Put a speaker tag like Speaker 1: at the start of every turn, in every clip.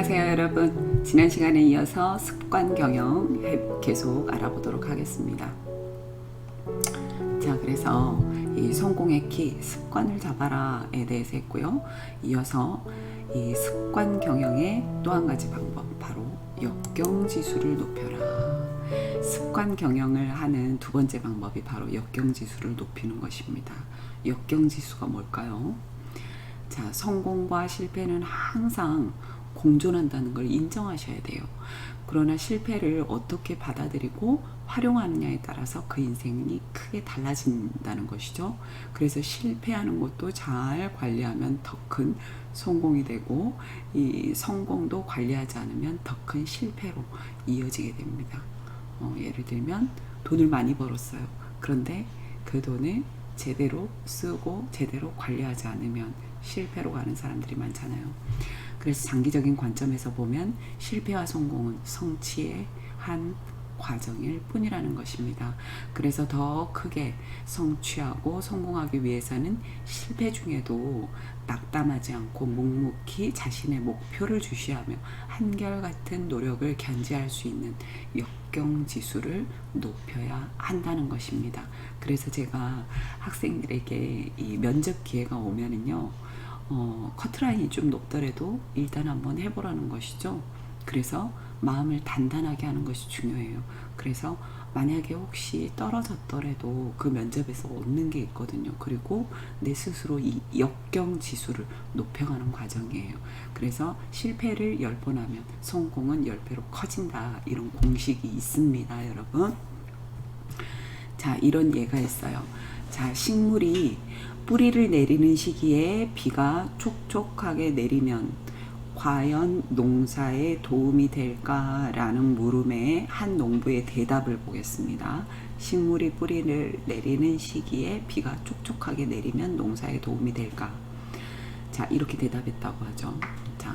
Speaker 1: 안녕하세요 여러분. 지난 시간에 이어서 습관 경영 계속 알아보도록 하겠습니다. 자 그래서 이 성공의 키 습관을 잡아라에 대해서 했고요. 이어서 이 습관 경영의 또 한 가지 방법 바로 역경 지수를 높여라. 습관 경영을 하는 두 번째 방법이 바로 역경 지수를 높이는 것입니다. 역경 지수가 뭘까요? 자, 성공과 실패는 항상 공존한다는 걸 인정하셔야 돼요. 그러나 실패를 어떻게 받아들이고 활용하느냐에 따라서 그 인생이 크게 달라진다는 것이죠. 그래서 실패하는 것도 잘 관리하면 더 큰 성공이 되고 이 성공도 관리하지 않으면 더 큰 실패로 이어지게 됩니다. 어, 예를 들면 돈을 많이 벌었어요. 그런데 그 돈을 제대로 쓰고 제대로 관리하지 않으면 실패로 가는 사람들이 많잖아요. 그래서 장기적인 관점에서 보면 실패와 성공은 성취의 한 과정일 뿐이라는 것입니다. 그래서 더 크게 성취하고 성공하기 위해서는 실패 중에도 낙담하지 않고 묵묵히 자신의 목표를 주시하며 한결같은 노력을 견지할 수 있는 역경 지수를 높여야 한다는 것입니다. 그래서 제가 학생들에게 이 면접 기회가 오면은요, 어, 커트라인이 좀 높더라도 일단 한번 해보라는 것이죠. 그래서 마음을 단단하게 하는 것이 중요해요. 그래서 만약에 혹시 떨어졌더라도 그 면접에서 얻는 게 있거든요. 그리고 내 스스로 이 역경 지수를 높여가는 과정이에요. 그래서 실패를 10번 하면 성공은 10배로 커진다. 이런 공식이 있습니다, 여러분. 자, 이런 예가 있어요. 자, 식물이 뿌리를 내리는 시기에 비가 촉촉하게 내리면 과연 농사에 도움이 될까라는 물음에 한 농부의 대답을 보겠습니다. 식물이 뿌리를 내리는 시기에 비가 촉촉하게 내리면 농사에 도움이 될까? 자, 이렇게 대답했다고 하죠. 자,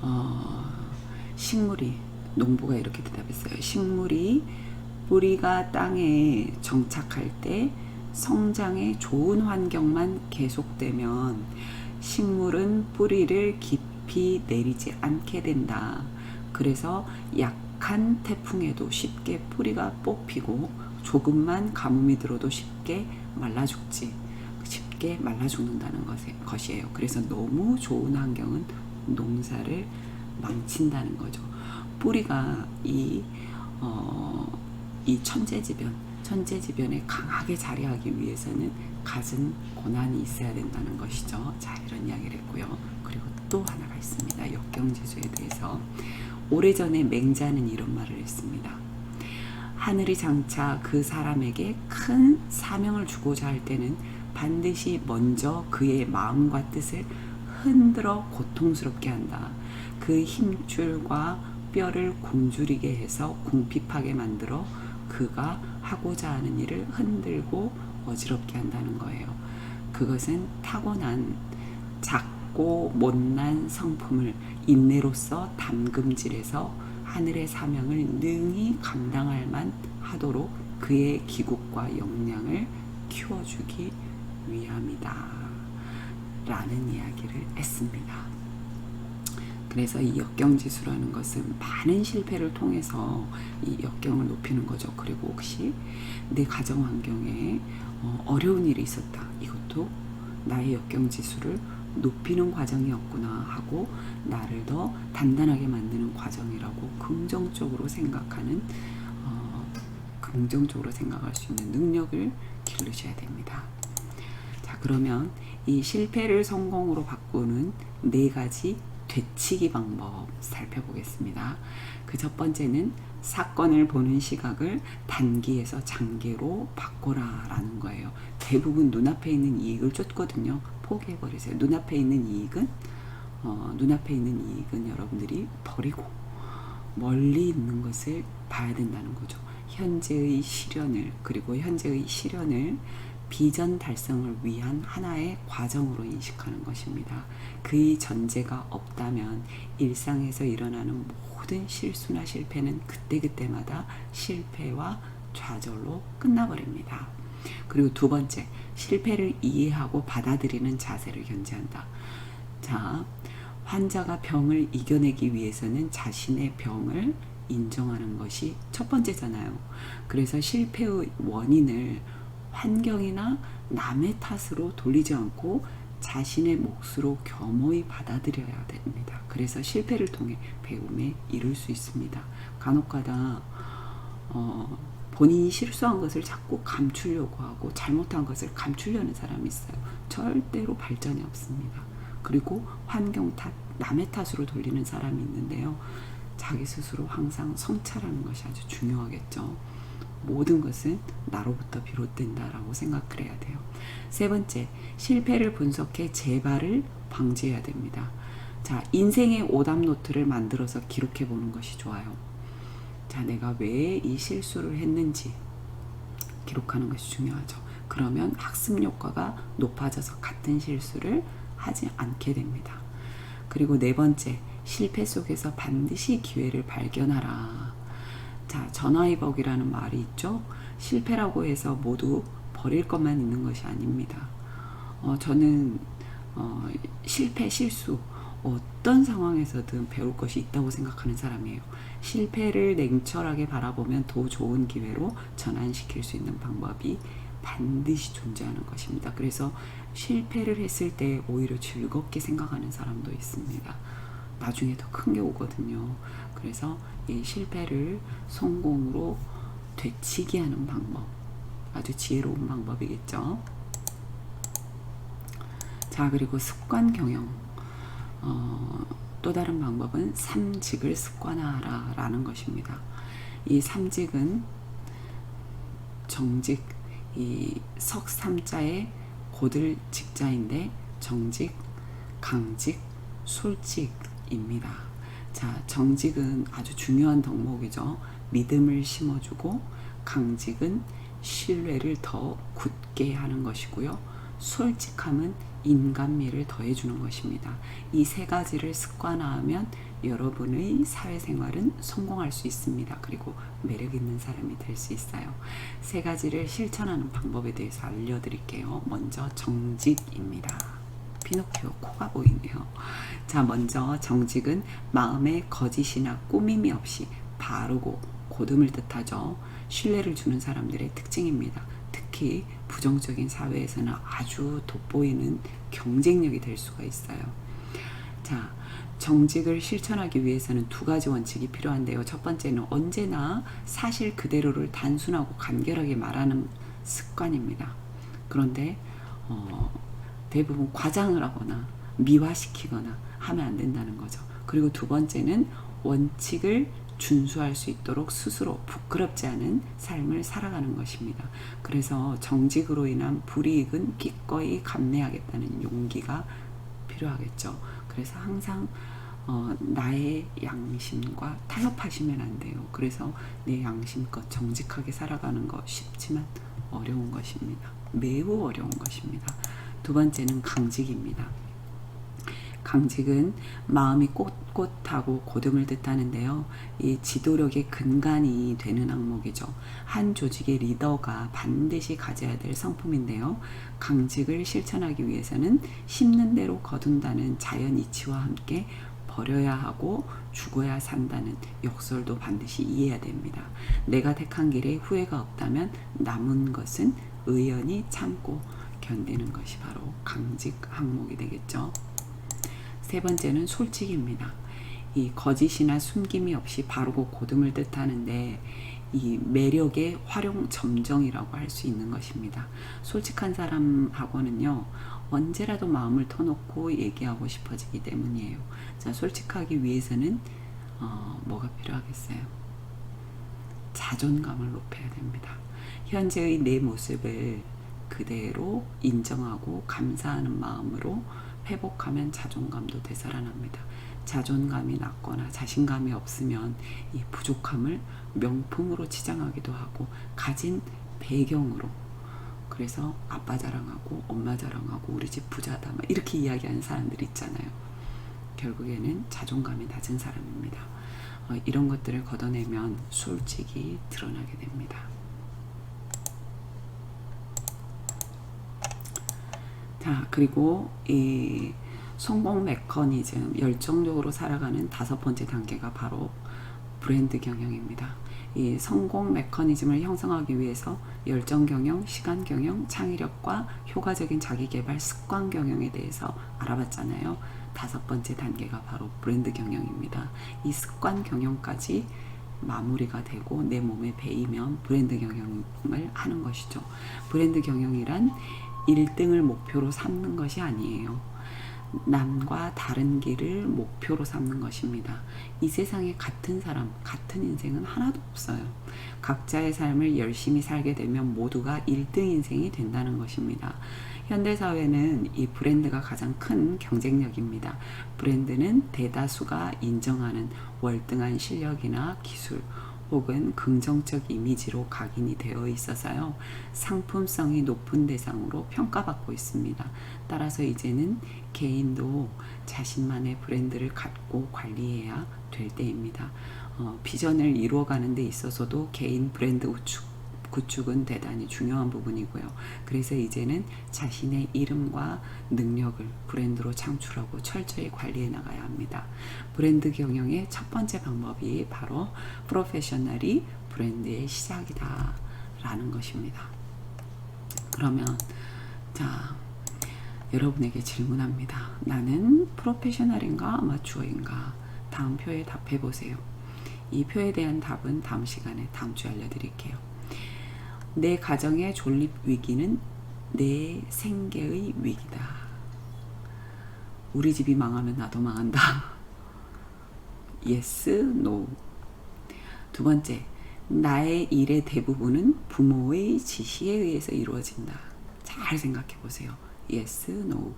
Speaker 1: 어, 식물이, 농부가 이렇게 대답했어요. 식물이 뿌리가 땅에 정착할 때 성장에 좋은 환경만 계속되면 식물은 뿌리를 깊이 내리지 않게 된다. 그래서 약한 태풍에도 쉽게 뿌리가 뽑히고 조금만 가뭄이 들어도 쉽게 말라 죽지. 쉽게 말라 죽는다는 것이에요. 그래서 너무 좋은 환경은 농사를 망친다는 거죠. 뿌리가 이, 어, 이 천재지변, 천재지변에 강하게 자리하기 위해서는 갖은 고난이 있어야 된다는 것이죠. 자, 이런 이야기를 했고요. 그리고 또 하나가 있습니다. 역경지수에 대해서. 오래전에 맹자는 이런 말을 했습니다. 하늘이 장차 그 사람에게 큰 사명을 주고자 할 때는 반드시 먼저 그의 마음과 뜻을 흔들어 고통스럽게 한다. 그 힘줄과 뼈를 굶주리게 해서 궁핍하게 만들어 그가 하고자 하는 일을 흔들고 어지럽게 한다는 거예요. 그것은 타고난 작고 못난 성품을 인내로서 담금질해서 하늘의 사명을 능히 감당할 만 하도록 그의 기국과 역량을 키워주기 위함이다. 라는 이야기를 했습니다. 그래서 이 역경지수라는 것은 많은 실패를 통해서 이 역경을 높이는 거죠. 그리고 혹시 내 가정 환경에 어, 어려운 일이 있었다. 이것도 나의 역경지수를 높이는 과정이었구나 하고 나를 더 단단하게 만드는 과정이라고 긍정적으로 생각하는 어, 긍정적으로 생각할 수 있는 능력을 기르셔야 됩니다. 자 그러면 이 실패를 성공으로 바꾸는 네 가지 되치기 방법 살펴보겠습니다. 그 첫 번째는 사건을 보는 시각을 단기에서 장기로 바꿔라라는 거예요. 대부분 눈앞에 있는 이익을 쫓거든요. 포기해버리세요. 눈앞에 있는 이익은 어, 눈앞에 있는 이익은 여러분들이 버리고 멀리 있는 것을 봐야 된다는 거죠. 현재의 실현을 그리고 현재의 실현을 비전 달성을 위한 하나의 과정으로 인식하는 것입니다. 그의 전제가 없다면 일상에서 일어나는 모든 실수나 실패는 그때그때마다 실패와 좌절로 끝나버립니다. 그리고 두 번째, 실패를 이해하고 받아들이는 자세를 견지한다. 자, 환자가 병을 이겨내기 위해서는 자신의 병을 인정하는 것이 첫 번째잖아요. 그래서 실패의 원인을 환경이나 남의 탓으로 돌리지 않고 자신의 몫으로 겸허히 받아들여야 됩니다. 그래서 실패를 통해 배움에 이를 수 있습니다. 간혹가다 어, 본인이 실수한 것을 자꾸 감추려고 하고 잘못한 것을 감추려는 사람이 있어요. 절대로 발전이 없습니다. 그리고 환경 탓, 남의 탓으로 돌리는 사람이 있는데요. 자기 스스로 항상 성찰하는 것이 아주 중요하겠죠. 모든 것은 나로부터 비롯된다라고 생각을 해야 돼요. 세 번째, 실패를 분석해 재발을 방지해야 됩니다. 자, 인생의 오답 노트를 만들어서 기록해 보는 것이 좋아요. 자, 내가 왜 이 실수를 했는지 기록하는 것이 중요하죠. 그러면 학습 효과가 높아져서 같은 실수를 하지 않게 됩니다. 그리고 네 번째, 실패 속에서 반드시 기회를 발견하라. 자, 전화위복이라는 말이 있죠. 실패라고 해서 모두 버릴 것만 있는 것이 아닙니다. 어, 저는 어, 실패, 실수 어떤 상황에서든 배울 것이 있다고 생각하는 사람이에요. 실패를 냉철하게 바라보면 더 좋은 기회로 전환시킬 수 있는 방법이 반드시 존재하는 것입니다. 그래서 실패를 했을 때 오히려 즐겁게 생각하는 사람도 있습니다. 나중에 더 큰 게 오거든요. 그래서 이 실패를 성공으로 되치게 하는 방법. 아주 지혜로운 방법이겠죠. 자, 그리고 습관 경영. 어, 또 다른 방법은 삼직을 습관화하라 라는 것입니다. 이 삼직은 정직, 이 석삼자의 고들 직자인데 정직, 강직, 솔직 입니다. 자, 정직은 아주 중요한 덕목이죠. 믿음을 심어주고 강직은 신뢰를 더 굳게 하는 것이고요. 솔직함은 인간미를 더해주는 것입니다. 이 세 가지를 습관화하면 여러분의 사회생활은 성공할 수 있습니다. 그리고 매력 있는 사람이 될 수 있어요. 세 가지를 실천하는 방법에 대해서 알려드릴게요. 먼저 정직입니다. 피노키오 코가 보이네요. 자, 먼저 정직은 마음에 거짓이나 꾸밈이 없이 바르고 고듬을 뜻하죠. 신뢰를 주는 사람들의 특징입니다. 특히 부정적인 사회에서는 아주 돋보이는 경쟁력이 될 수가 있어요. 자, 정직을 실천하기 위해서는 두 가지 원칙이 필요한데요. 첫 번째는 언제나 사실 그대로를 단순하고 간결하게 말하는 습관입니다. 그런데 어, 대부분 과장을 하거나 미화시키거나 하면 안 된다는 거죠. 그리고 두 번째는 원칙을 준수할 수 있도록 스스로 부끄럽지 않은 삶을 살아가는 것입니다. 그래서 정직으로 인한 불이익은 기꺼이 감내하겠다는 용기가 필요하겠죠. 그래서 항상 어, 나의 양심과 타협하시면 안 돼요. 그래서 내 양심껏 정직하게 살아가는 거 쉽지만 어려운 것입니다. 매우 어려운 것입니다. 두 번째는 강직입니다. 강직은 마음이 꼿꼿하고 고등을 뜻하는데요. 이 지도력의 근간이 되는 항목이죠. 한 조직의 리더가 반드시 가져야 될 성품인데요. 강직을 실천하기 위해서는 심는 대로 거둔다는 자연 이치와 함께 버려야 하고 죽어야 산다는 역설도 반드시 이해해야 됩니다. 내가 택한 길에 후회가 없다면 남은 것은 의연히 참고 견디는 것이 바로 강직 항목이 되겠죠. 세 번째는 솔직입니다. 이 거짓이나 숨김이 없이 바르고 고듬을 뜻하는데 이 매력의 활용 점정이라고 할 수 있는 것입니다. 솔직한 사람하고는요 언제라도 마음을 터놓고 얘기하고 싶어지기 때문이에요. 자 솔직하기 위해서는 어, 뭐가 필요하겠어요? 자존감을 높여야 됩니다. 현재의 내 모습을 그대로 인정하고 감사하는 마음으로 회복하면 자존감도 되살아납니다. 자존감이 낮거나 자신감이 없으면 이 부족함을 명품으로 치장하기도 하고 가진 배경으로 그래서 아빠 자랑하고 엄마 자랑하고 우리 집 부자다 막 이렇게 이야기하는 사람들이 있잖아요. 결국에는 자존감이 낮은 사람입니다. 어, 이런 것들을 걷어내면 솔직히 드러나게 됩니다. 자, 그리고 이 성공 메커니즘, 열정적으로 살아가는 다섯 번째 단계가 바로 브랜드 경영입니다. 이 성공 메커니즘을 형성하기 위해서 열정 경영, 시간 경영, 창의력과 효과적인 자기 개발 습관 경영에 대해서 알아봤잖아요. 다섯 번째 단계가 바로 브랜드 경영입니다. 이 습관 경영까지 마무리가 되고 내 몸에 배이면 브랜드 경영을 하는 것이죠. 브랜드 경영이란 1등을 목표로 삼는 것이 아니에요. 남과 다른 길을 목표로 삼는 것입니다. 이 세상에 같은 사람, 같은 인생은 하나도 없어요. 각자의 삶을 열심히 살게 되면 모두가 1등 인생이 된다는 것입니다. 현대사회는 이 브랜드가 가장 큰 경쟁력입니다. 브랜드는 대다수가 인정하는 월등한 실력이나 기술, 혹은 긍정적 이미지로 각인이 되어 있어서요. 상품성이 높은 대상으로 평가받고 있습니다. 따라서 이제는 개인도 자신만의 브랜드를 갖고 관리해야 될 때입니다. 어, 비전을 이루어가는 데 있어서도 개인 브랜드 우측 구축은 대단히 중요한 부분이고요. 그래서 이제는 자신의 이름과 능력을 브랜드로 창출하고 철저히 관리해 나가야 합니다. 브랜드 경영의 첫 번째 방법이 바로 프로페셔널이 브랜드의 시작이다. 라는 것입니다. 그러면, 자, 여러분에게 질문합니다. 나는 프로페셔널인가 아마추어인가? 다음 표에 답해 보세요. 이 표에 대한 답은 다음 시간에 다음 주에 알려드릴게요. 내 가정의 존립 위기는 내 생계의 위기다. 우리 집이 망하면 나도 망한다. yes, no. 두 번째, 나의 일의 대부분은 부모의 지시에 의해서 이루어진다. 잘 생각해 보세요. yes, no.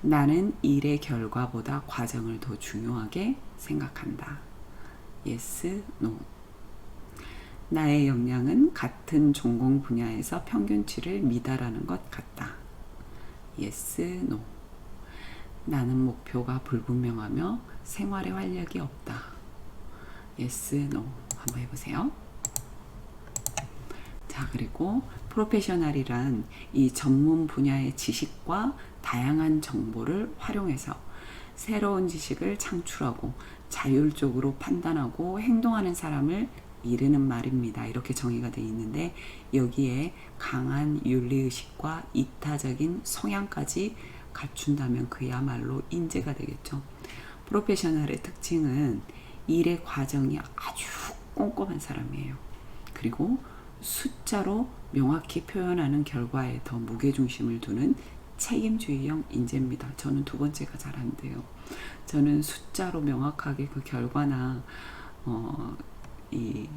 Speaker 1: 나는 일의 결과보다 과정을 더 중요하게 생각한다. yes, no. 나의 역량은 같은 전공 분야에서 평균치를 미달하는 것 같다. yes, no. 나는 목표가 불분명하며 생활에 활력이 없다. yes, no. 한번 해보세요. 자, 그리고 프로페셔널이란 이 전문 분야의 지식과 다양한 정보를 활용해서 새로운 지식을 창출하고 자율적으로 판단하고 행동하는 사람을 이르는 말입니다. 이렇게 정의가 되어 있는데 여기에 강한 윤리의식과 이타적인 성향까지 갖춘다면 그야말로 인재가 되겠죠. 프로페셔널의 특징은 일의 과정이 아주 꼼꼼한 사람이에요. 그리고 숫자로 명확히 표현하는 결과에 더 무게중심을 두는 책임주의형 인재입니다. 저는 두 번째가 잘안 돼요. 저는 숫자로 명확하게 그 결과나 어, 이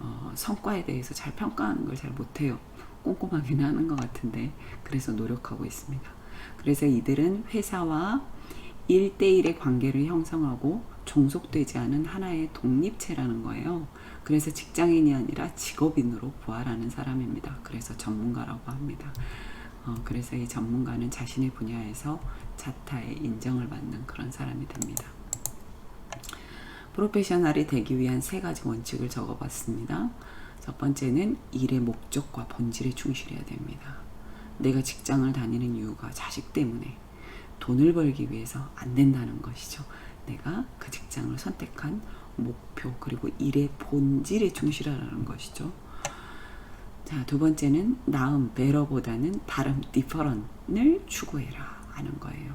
Speaker 1: 어, 성과에 대해서 잘 평가하는 걸 잘 못해요. 꼼꼼하긴 하는 것 같은데 그래서 노력하고 있습니다. 그래서 이들은 회사와 1대1의 관계를 형성하고 종속되지 않은 하나의 독립체라는 거예요. 그래서 직장인이 아니라 직업인으로 부활하는 사람입니다. 그래서 전문가라고 합니다. 어, 그래서 이 전문가는 자신의 분야에서 자타의 인정을 받는 그런 사람이 됩니다. 프로페셔널이 되기 위한 세 가지 원칙을 적어봤습니다. 첫 번째는 일의 목적과 본질에 충실해야 됩니다. 내가 직장을 다니는 이유가 자식 때문에 돈을 벌기 위해서 안 된다는 것이죠. 내가 그 직장을 선택한 목표 그리고 일의 본질에 충실하라는 것이죠. 자, 두 번째는 나음, 베러보다는 다름, 디퍼런을 추구해라 하는 거예요.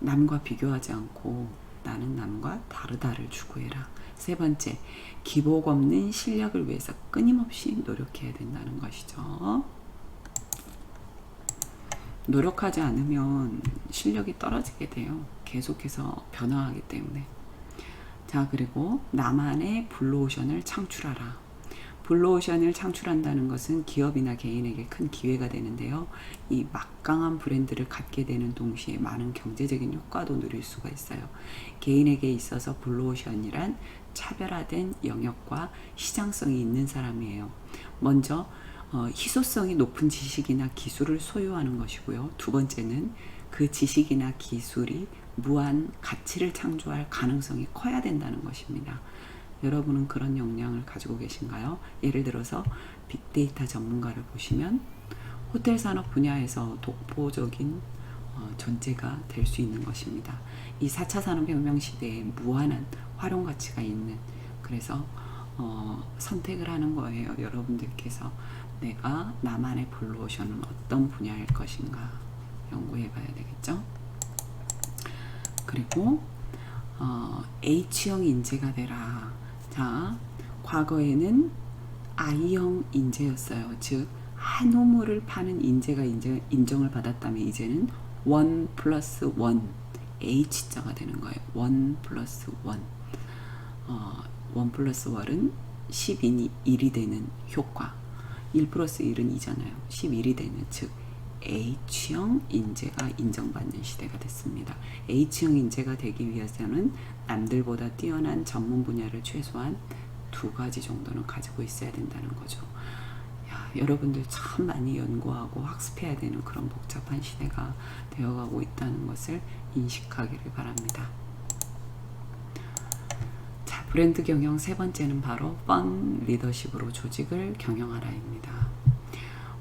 Speaker 1: 남과 비교하지 않고 나는 남과 다르다를 추구해라. 세 번째, 기복 없는 실력을 위해서 끊임없이 노력해야 된다는 것이죠. 노력하지 않으면 실력이 떨어지게 돼요. 계속해서 변화하기 때문에. 자, 그리고 나만의 블루오션을 창출하라. 블루오션을 창출한다는 것은 기업이나 개인에게 큰 기회가 되는데요. 이 막강한 브랜드를 갖게 되는 동시에 많은 경제적인 효과도 누릴 수가 있어요. 개인에게 있어서 블루오션이란 차별화된 영역과 시장성이 있는 사람이에요. 먼저 어, 희소성이 높은 지식이나 기술을 소유하는 것이고요. 두 번째는 그 지식이나 기술이 무한 가치를 창조할 가능성이 커야 된다는 것입니다. 여러분은 그런 역량을 가지고 계신가요? 예를 들어서 빅데이터 전문가를 보시면 호텔 산업 분야에서 독보적인 어, 존재가 될 수 있는 것입니다. 이 4차 산업혁명 시대에 무한한 활용 가치가 있는 그래서 어, 선택을 하는 거예요. 여러분들께서 내가 나만의 블루오션은 어떤 분야일 것인가 연구해 봐야 되겠죠. 그리고 어, H형 인재가 되라. 자, 과거에는 I형 인재였어요. 즉, 한 우물을 파는 인재가 인재, 인정을 받았다면 이제는 1 플러스 1 H자가 되는 거예요. 1 플러스 1 어, 1 플러스 1은 10이 1이 되는 효과 1 플러스 1은 2잖아요. 11이 되는 즉 H형 인재가 인정받는 시대가 됐습니다. H형 인재가 되기 위해서는 남들보다 뛰어난 전문 분야를 최소한 두 가지 정도는 가지고 있어야 된다는 거죠. 야, 여러분들 참 많이 연구하고 학습해야 되는 그런 복잡한 시대가 되어가고 있다는 것을 인식하기를 바랍니다. 자, 브랜드 경영 세 번째는 바로 펀 리더십으로 조직을 경영하라입니다.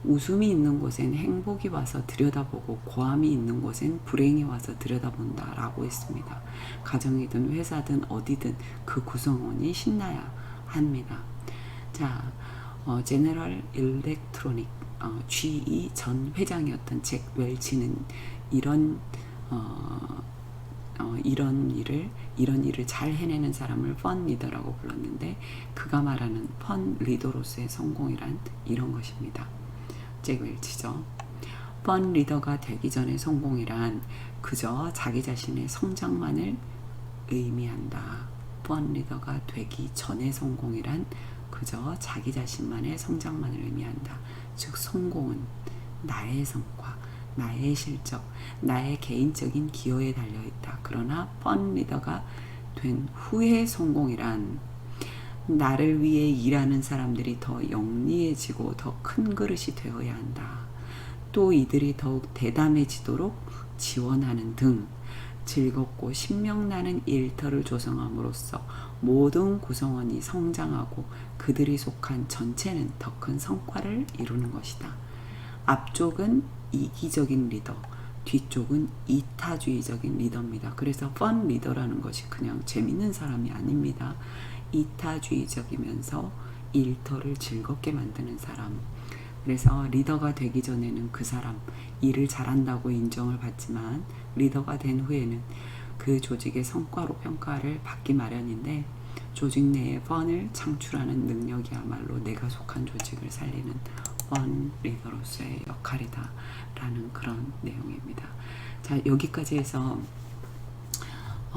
Speaker 1: 웃음이 있는 곳엔 행복이 와서 들여다보고 고함이 있는 곳엔 불행이 와서 들여다본다라고 했습니다. 가정이든 회사든 어디든 그 구성원이 신나야 합니다. 자, 어, 제너럴 일렉트로닉 어, GE 전 회장이었던 잭 웰치는 이런 어, 어, 이런 일을 이런 일을 잘 해내는 사람을 펀 리더라고 불렀는데 그가 말하는 펀 리더로서의 성공이란 이런 것입니다. 잭 웰치죠. 펀 리더가 되기 전의 성공이란 그저 자기 자신의 성장만을 의미한다. 펀 리더가 되기 전의 성공이란 그저 자기 자신만의 성장만을 의미한다. 즉 성공은 나의 성과, 나의 실적, 나의 개인적인 기여에 달려 있다. 그러나 펀 리더가 된 후의 성공이란 나를 위해 일하는 사람들이 더 영리해지고 더 큰 그릇이 되어야 한다. 또 이들이 더욱 대담해지도록 지원하는 등 즐겁고 신명나는 일터를 조성함으로써 모든 구성원이 성장하고 그들이 속한 전체는 더 큰 성과를 이루는 것이다. 앞쪽은 이기적인 리더, 뒤쪽은 이타주의적인 리더입니다. 그래서 펀 리더라는 것이 그냥 재밌는 사람이 아닙니다. 이타주의적이면서 일터를 즐겁게 만드는 사람. 그래서 리더가 되기 전에는 그 사람 일을 잘한다고 인정을 받지만 리더가 된 후에는 그 조직의 성과로 평가를 받기 마련인데 조직 내에 펀을 창출하는 능력이야말로 내가 속한 조직을 살리는 펀 리더로서의 역할이다 라는 그런 내용입니다. 자 여기까지 해서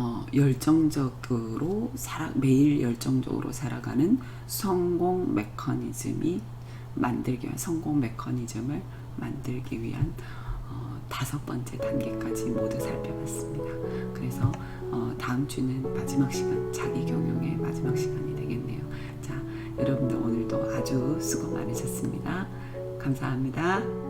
Speaker 1: 어, 열정적으로 살아, 매일 열정적으로 살아가는 성공 메커니즘이 만들기 위한 성공 메커니즘을 만들기 위한 어, 다섯 번째 단계까지 모두 살펴봤습니다. 그래서 어, 다음 주는 마지막 시간 자기 경영의 마지막 시간이 되겠네요. 자, 여러분들 오늘도 아주 수고 많으셨습니다. 감사합니다.